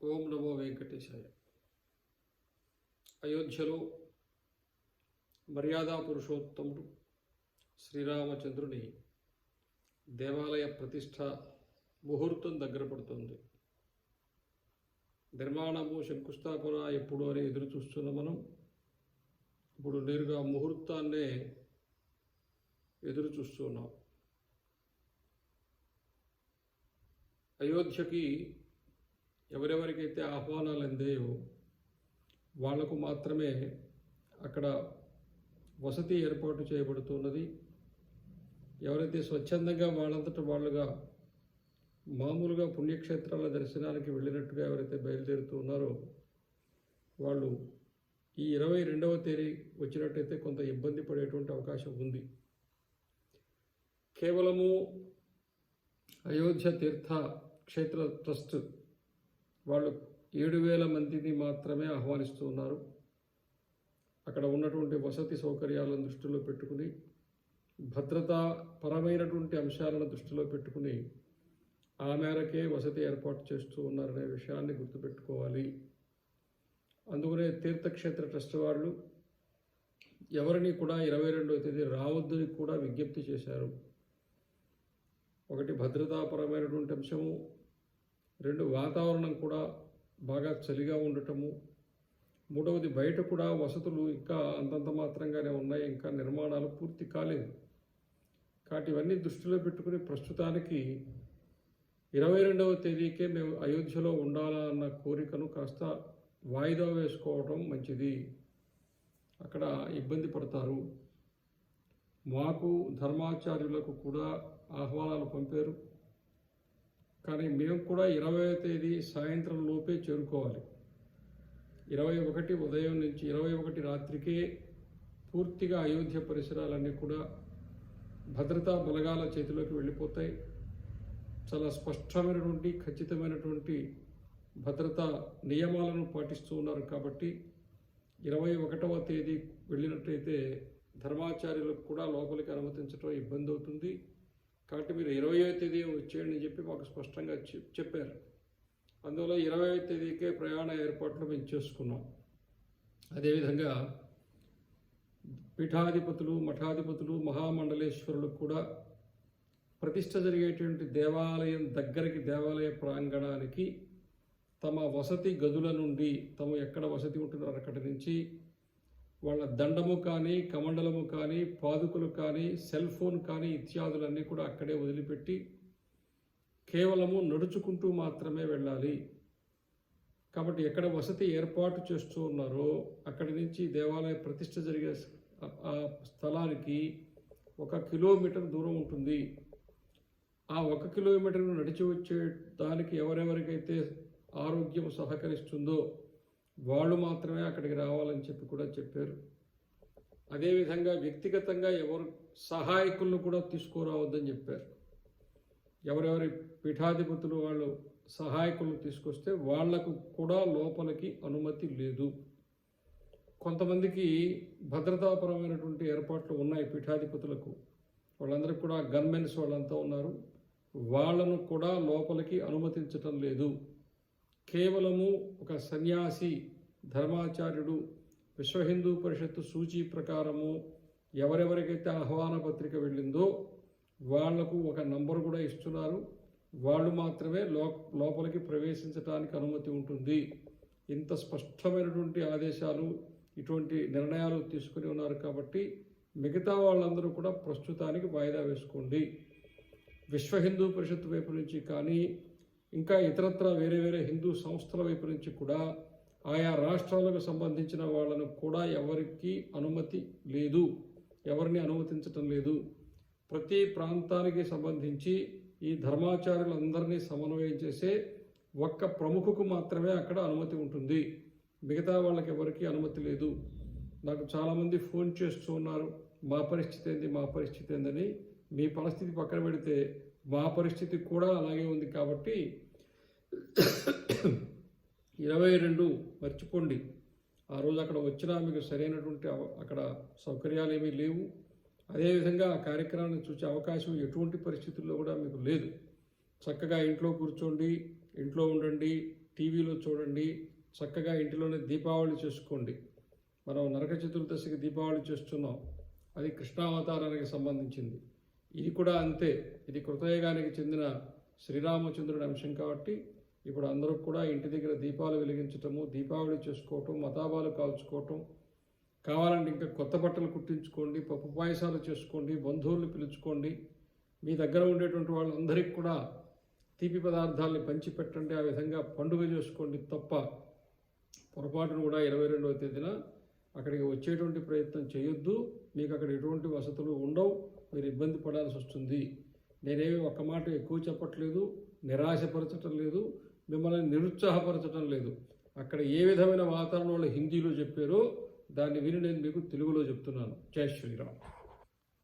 ఓం నమో వెంకటేశాయ. అయోధ్యలో మర్యాదా పురుషోత్తముడు శ్రీరామచంద్రుని దేవాలయ ప్రతిష్ట ముహూర్తం దగ్గర పడుతుంది. నిర్మాణము శంకుస్థాపన ఎప్పుడు అని ఎదురు చూస్తున్న మనం ఇప్పుడు నేరుగా ముహూర్తాన్నే ఎదురు చూస్తున్నాం అయోధ్యకి ఎవరెవరికైతే ఆహ్వానాలు అందాయో వాళ్ళకు మాత్రమే అక్కడ వసతి ఏర్పాటు చేయబడుతున్నది. ఎవరైతే స్వచ్ఛందంగా వాళ్ళంతట వాళ్ళుగా మామూలుగా పుణ్యక్షేత్రాల దర్శనానికి వెళ్ళినట్టుగా ఎవరైతే బయలుదేరుతున్నారో వాళ్ళు ఈ ఇరవై రెండవ తేదీ వచ్చినట్టయితే కొంత ఇబ్బంది పడేటువంటి అవకాశం ఉంది. కేవలము అయోధ్య తీర్థ క్షేత్ర ట్రస్ట్ వాళ్ళు ఏడు వేల మందిని మాత్రమే ఆహ్వానిస్తూ ఉన్నారు. అక్కడ ఉన్నటువంటి వసతి సౌకర్యాలను దృష్టిలో పెట్టుకుని భద్రతా పరమైనటువంటి అంశాలను దృష్టిలో పెట్టుకుని ఆ మేరకే వసతి ఏర్పాటు చేస్తూ ఉన్నారనే విషయాన్ని గుర్తుపెట్టుకోవాలి. అందుకనే తీర్థక్షేత్ర ట్రస్ట్ వాళ్ళు ఎవరిని కూడా ఇరవై రెండవ తేదీ రావద్దని కూడా విజ్ఞప్తి చేశారు. ఒకటి భద్రతాపరమైనటువంటి అంశము రెండు వాతావరణం కూడా బాగా చలిగా ఉండటము. మూడవది బయట కూడా వసతులు ఇంకా అంతంత మాత్రంగానే ఉన్నాయి. ఇంకా నిర్మాణాలు పూర్తి కాలేదు. కాబట్టి ఇవన్నీ దృష్టిలో పెట్టుకుని ప్రస్తుతానికి ఇరవై రెండవ తేదీకే మేము అయోధ్యలో ఉండాలా అన్న కోరికను కాస్త వాయిదా వేసుకోవడం మంచిది. అక్కడ ఇబ్బంది పడతారు. మాకు ధర్మాచార్యులకు కూడా ఆహ్వానాలు పంపారు. కానీ మేము కూడా ఇరవై తేదీ సాయంత్రం లోపే చేరుకోవాలి. ఇరవై ఒకటి ఉదయం నుంచి ఇరవై ఒకటి రాత్రికే పూర్తిగా అయోధ్య పరిసరాలన్నీ కూడా భద్రతా బలగాల చేతిలోకి వెళ్ళిపోతాయి. చాలా స్పష్టమైనటువంటి ఖచ్చితమైనటువంటి భద్రతా నియమాలను పాటిస్తూ ఉన్నారు కాబట్టి ఇరవై ఒకటవ తేదీ వెళ్ళినట్టయితే ధర్మాచార్యులకు కూడా లోపలికి అనుమతించడం ఇబ్బంది అవుతుంది. కాబట్టి మీరు ఇరవయో తేదీ వచ్చేయండి అని చెప్పి మాకు స్పష్టంగా చెప్- చెప్పారు. అందువల్ల ఇరవై తేదీకే ప్రయాణ ఏర్పాట్లు మేము చేసుకున్నాం. అదేవిధంగా పీఠాధిపతులు మఠాధిపతులు మహామండలేశ్వరులు కూడా ప్రతిష్ట జరిగేటువంటి దేవాలయం దగ్గరికి దేవాలయ ప్రాంగణానికి తమ వసతి గదుల నుండి తమ ఎక్కడ వసతి ఉంటున్నారో అక్కడి నుంచి వాళ్ళ దండము కానీ కమండలము కానీ పాదుకులు కానీ సెల్ ఫోన్ కానీ ఇత్యాదులన్నీ కూడా అక్కడే వదిలిపెట్టి కేవలము నడుచుకుంటూ మాత్రమే వెళ్ళాలి. కాబట్టి ఎక్కడ వసతి ఏర్పాటు చేస్తూ ఉన్నారో అక్కడి నుంచి దేవాలయ ప్రతిష్ట జరిగే ఆ- ఆ స్థలానికి ఒక కిలోమీటర్ దూరం ఉంటుంది. ఆ ఒక కిలోమీటర్ నడిచి వచ్చే దానికి ఎవరెవరికైతే ఆరోగ్యం సహకరిస్తుందో వాళ్ళు మాత్రమే అక్కడికి రావాలని చెప్పి కూడా చెప్పారు. అదేవిధంగా వ్యక్తిగతంగా ఎవరు సహాయకులను కూడా తీసుకురావద్దని చెప్పారు. ఎవరెవరి పీఠాధిపతులు వాళ్ళు సహాయకులను తీసుకొస్తే వాళ్ళకు కూడా లోపలికి అనుమతి లేదు. కొంతమందికి భద్రతాపరమైనటువంటి ఏర్పాట్లు ఉన్నాయి పీఠాధిపతులకు. వాళ్ళందరికీ కూడా గన్మెన్స్ వాళ్ళంతా ఉన్నారు. వాళ్ళను కూడా లోపలికి అనుమతించటం లేదు. కేవలము ఒక సన్యాసి ధర్మాచార్యుడు విశ్వ హిందూ పరిషత్తు సూచీ ప్రకారము ఎవరెవరికైతే ఆహ్వాన పత్రిక వెళ్ళిందో వాళ్ళకు ఒక నంబర్ కూడా ఇస్తున్నారు. వాళ్ళు మాత్రమే లో లోపలికి ప్రవేశించడానికి అనుమతి ఉంటుంది. ఇంత స్పష్టమైనటువంటి ఆదేశాలు ఇటువంటి నిర్ణయాలు తీసుకుని ఉన్నారు కాబట్టి మిగతా వాళ్ళందరూ కూడా ప్రస్తుతానికి వాయిదా వేసుకోండి. విశ్వ హిందూ పరిషత్ వైపు నుంచి కానీ ఇంకా ఇతరత్ర వేరే వేరే హిందూ సంస్థల వైపు నుంచి కూడా ఆయా రాష్ట్రాలకు సంబంధించిన వాళ్ళను కూడా ఎవరికి అనుమతి లేదు. ఎవరిని అనుమతించటం లేదు. ప్రతి ప్రాంతానికి సంబంధించి ఈ ధర్మాచార్యులందరినీ సమన్వయం చేసే ఒక్క ప్రముఖకు మాత్రమే అక్కడ అనుమతి ఉంటుంది. మిగతా వాళ్ళకి ఎవరికీ అనుమతి లేదు. నాకు చాలామంది ఫోన్ చేస్తూ ఉన్నారు. మా పరిస్థితి ఏంది? మా పరిస్థితి ఏందని మీ పరిస్థితి పక్కన పెడితే మా పరిస్థితి కూడా అలాగే ఉంది కాబట్టి ఇరవై రెండు మర్చిపోండి. ఆ రోజు అక్కడ వచ్చినా మీకు సరైనటువంటి అక్కడ సౌకర్యాలు ఏమీ లేవు అదేవిధంగా ఆ కార్యక్రమాన్ని చూసే అవకాశం ఎటువంటి పరిస్థితుల్లో కూడా మీకు లేదు. చక్కగా ఇంట్లో కూర్చోండి ఇంట్లో ఉండండి టీవీలో చూడండి చక్కగా ఇంటిలోనే దీపావళి చేసుకోండి. మనం నరక చతుర్దశికి దీపావళి చేస్తున్నాం. అది కృష్ణావతారానికి సంబంధించింది. ఇది కూడా అంతే. ఇది కృతయుగానికి చెందిన శ్రీరామచంద్రుడి అంశం కాబట్టి ఇప్పుడు అందరూ కూడా ఇంటి దగ్గర దీపాలు వెలిగించటము దీపావళి చేసుకోవటం మతాబాలు కాల్చుకోవటం కావాలంటే ఇంకా కొత్త బట్టలు కుట్టించుకోండి పప్పు పాయసాలు చేసుకోండి బంధువులు పిలుచుకోండి. మీ దగ్గర ఉండేటువంటి వాళ్ళందరికీ కూడా తీపి పదార్థాలని పంచిపెట్టండి ఆ విధంగా పండుగ చేసుకోండి తప్ప పొరపాటును కూడా ఇరవై రెండవ తేదీన అక్కడికి వచ్చేటువంటి ప్రయత్నం చేయొద్దు. మీకు అక్కడ ఎటువంటి వసతులు ఉండవు. మీరు ఇబ్బంది పడాల్సి వస్తుంది. నేనేమి ఒక్క మాట ఎక్కువ చెప్పట్లేదు నిరాశపరచటం లేదు మిమ్మల్ని నిరుత్సాహపరచటం లేదు. అక్కడ ఏ విధమైన వాతావరణంలో హిందీలో చెప్పారో దాన్ని విని నేను మీకు తెలుగులో చెప్తున్నాను. జై శ్రీరామ్.